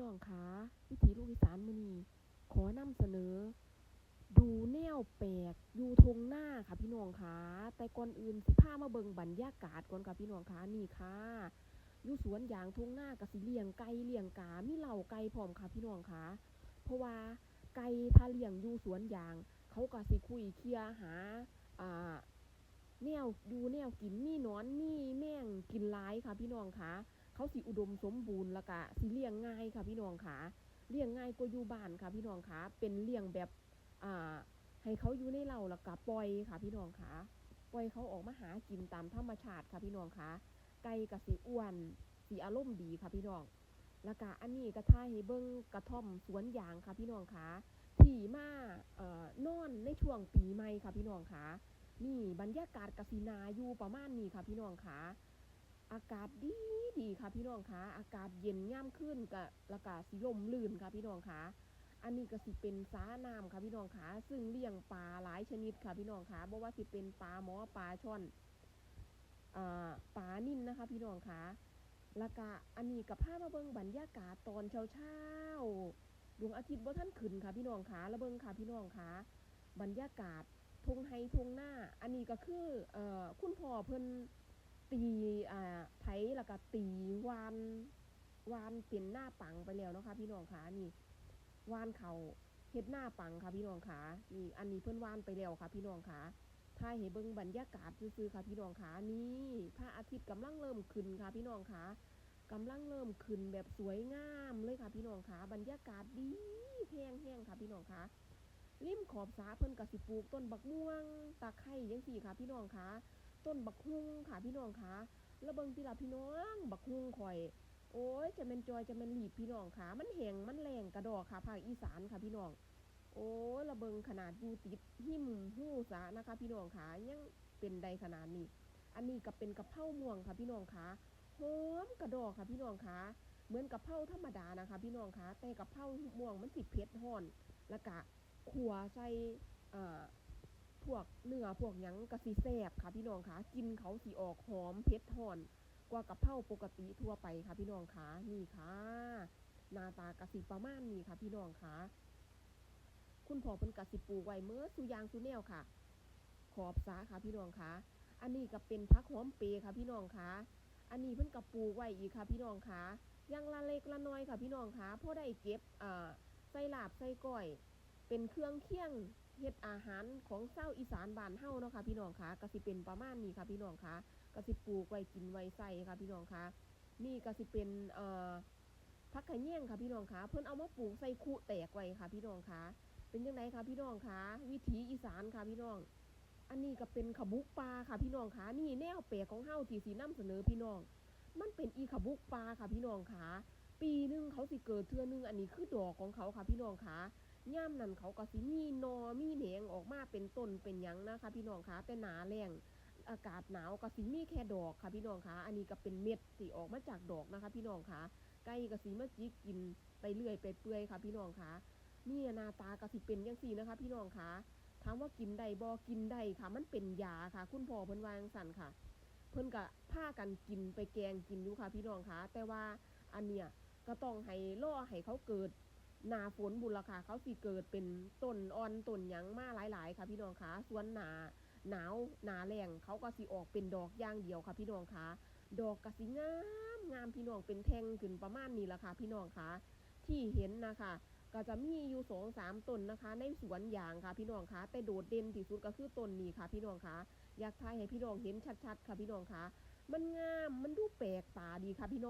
น้องคะวิถีลูกอีสานมือนีขอนำเสนอ ดูแนวแปลกอยู่ทงหน้าค่ะพี่น้องคะแต่ก่อนอื่นสิพามาเบิ่งบรรยากาศก่อนค่ะพี่น้องคะนี่ค่ะอยู่สวนยางทงหน้าก็สิเลี้ยงไก่เลี้ยงกามีเหล่าไก่พร้อมค่ะพี่น้องคะเพราะว่าไก่ถ้าเลี้ยงอยู่สวนยาง เขาก็สิคุยเคลียหาอ่าแนวอยู่แนวกินมีนอนมีแมงกินหลายค่ะพี่น้องคะ เขาสิอุดมสมบูรณ์แล้วก็สิเลี้ยงง่ายค่ะพี่น้องค่ะเลี้ยงง่ายกว่าอยู่บ้านค่ะ พี่น้องค่ะเป็นเลี้ยงแบบอ่าให้เขาอยู่ในเล้าแล้วก็ปล่อยค่ะ พี่น้องค่ะปล่อยเขาออกมาหากินตามธรรมชาติค่ะพี่น้องค่ะไก่ก็สิอ้วนสิอารมณ์ดีค่ะพี่น้องแล้วก็อันนี้ก็ท่ายให้เบิ่งกระท่อมสวนยางค่ะพี่น้องค่ะที่มาเอ่อนอนในช่วงปีใหม่ค่ะพี่น้องค่ะนี่บรรยากาศกสินาอยู่ประมาณนี้ค่ะพี่น้องค่ะ อากาศดีดีค่ะพี่น้องคะอากาศเย็นย่ำขึ้นกับอากาศสีลมลื่นค่ะพี่น้องคะอันนี้ก็สิเป็นสาน้ำค่ะพี่น้องคะซึ่งเลี้ยงปลาหลายชนิดค่ะพี่น้องคะบ่ว่าสิเป็นปลาหมอปลาช่อนอปลานิ่นนะคะ พี่น้องคะแล้วก็อันนี้กับผ้ามาเบิงบรรยากาศตอนเช้าเช้าดวงอาทิตย์บ่ท่านขึ้นค่ะพี่น้องคะแล้วเบิงค่ะพี่น้องคะบรรยากาศทงไฮทงหน้า อันนี้ก็คืออคุณพ่อเพิ่น ตีอ่าไถแล้วก็ตีวานวานเป็นหน้าปังไปแล้วเนาะคะพี่น้องคะนี่วานเขาเฮ็ดหน้าปังค่ะพี่น้องคะนี่อันนี้เพิ่นวานไปแล้วค่ะ พี่น้องคะถ้าให้เบิ่งบรรยากาศซื่อๆค่ะ พี่น้องคะนี่พระอาทิตย์กำลังเริ่มขึ้นค่ะ พี่น้องคะกำลังเริ่มขึ้นแบบสวยงามเลยค่ะ พี่น้องคะบรรยากาศดีแห้งแห้งๆค่ะ พี่น้องคะริมขอบสาเพิ่นก็สิปลูกต้นบักม่วงตะไคร้จังซี่ค่ะ พี่น้องคะ ต้นบักฮุ่งค่ะพี่น้องคะแล้วเบิ่งติล่ะพี่น้องบักฮุ่งข่อย โอ้ยจะแม่นจอยจะแม่นหลีบพี่น้องค่ะ มันแหงมันแรงกระดอกค่ะภาคอีสานค่ะพี่น้อง โอ้ยระเบิงขนาดยูติดหิมหู้สานะคะ พี่น้องค่ะยังเป็นใดขนาดนี้ อันนี้ก็เป็นกระเพราม่วงค่ะพี่น้องค่ะหอมกระดอกค่ะพี่น้องค่ะเหมือนกะเพราธรรมดานะคะ พี่น้องค่ะแต่กะเพราม่วงมันสิเผ็ดฮ้อน แล้วก็ขัวใส่อ่า พวกเนื้อพวกหยังกะสิแซบค่ะพี่น้องคะกินเขาสิออกหอมเผ็ดห่อน กว่ากะเพราปกติทั่วไปค่ะพี่น้องคะนี่ค่ะหน้าตากะสิประมาณนี้ค่ะ พี่น้องคะคุณพ่อเพิ่นกะสิปลูกไว้เมื่อสุยางสุแนวค่ะ ขอบสาค่ะพี่น้องคะอันนี้ก็เป็นพักหอมเปรค่ะพี่น้องคะอันนี้เพิ่นกะปูไว้อีกค่ะ พี่น้องคะยังละเล็กละน้อยค่ะพี่น้องคะพอได้เก็บอ่าใส่ลาบใส่ก้อย เป็นเครื่องเคี่ยง เฮ็ดอาหารของเศร้าอีสานบ้านเฮาเนาะค่ะพี่น้องคะก็สิเป็นประมาณนี้ค่ะพี่น้องคะก็สิปลูกไว้กินไว้ใส่ค่ะพี่น้องคะนี่ก็สิเป็นเอ่อผักขะแยงค่ะพี่น้องคะเพิ่นเอามาปลูกใส่คุแตกไว้ค่ะพี่น้องคะเป็นจังไดคะพี่น้องคะวิถีอีสานค่ะพี่น้อง อันนี้ก็เป็นขบุกปลาค่ะพี่น้องคะนี่แนวแปลกของเฮาที่สินำเสนอพี่น้อง มันเป็นอีขบุกปลาค่ะพี่น้องคะปีหนึงเขาสิเกิดเทื่อหนึงอันนี้คือดอกของเขาค่ะพี่น้องคะ ย่ามนั้นเขาก็สิมีนอมีแหนงออกมาเป็นต้นเป็นหยังนะคะ พี่น้องคะแต่หนาแรงอากาศหนาวก็สิมีแค่ดอกค่ะพี่น้องคะอันนี้ก็เป็นเม็ดที่ออกมาจากดอกนะคะ พี่น้องคะไก่ก็สิมาจิกกินไปเรื่อยไปเปื่อยค่ะ พี่น้องคะนี่นาตาก็สิเป็นจังซี่นะคะ พี่น้องคะถามว่ากินได้บ่กินได้ค่ะ มันเป็นยาค่ะ คุณพ่อเพิ่นวางสันค่ะ เพิ่นก็พากันกินไปแกงกินอยู่ค่ะ พี่น้องคะแต่ว่าอันเนี้ยก็ต้องให้ล่อให้เขาเกิด หนาฝนบุญละค่ะเขาสิเกิดเป็นต้นอ่อนต้นหยังมาหลาย ๆ ค่ะ พี่น้องคะส่วนหนาหนาวหนาแรงเขาก็สิออกเป็นดอกย่างเดียวค่ะ พี่น้องคะดอกกสิงามงามพี่น้องเป็นแทงขึ้นประมาณนี้ละค่ะ พี่น้องคะที่เห็นนะคะก็จะมีอยู่สองสามต้นนะคะ ในสวนยางค่ะพี่น้องคะแต่โดดเด่นที่สุดก็คือต้นนี้ค่ะ พี่น้องคะอยากทายให้พี่น้องเห็นชัดๆ ค่ะพี่น้องคะมันงามมันดูแปลกตาดีค่ะพี่น้อง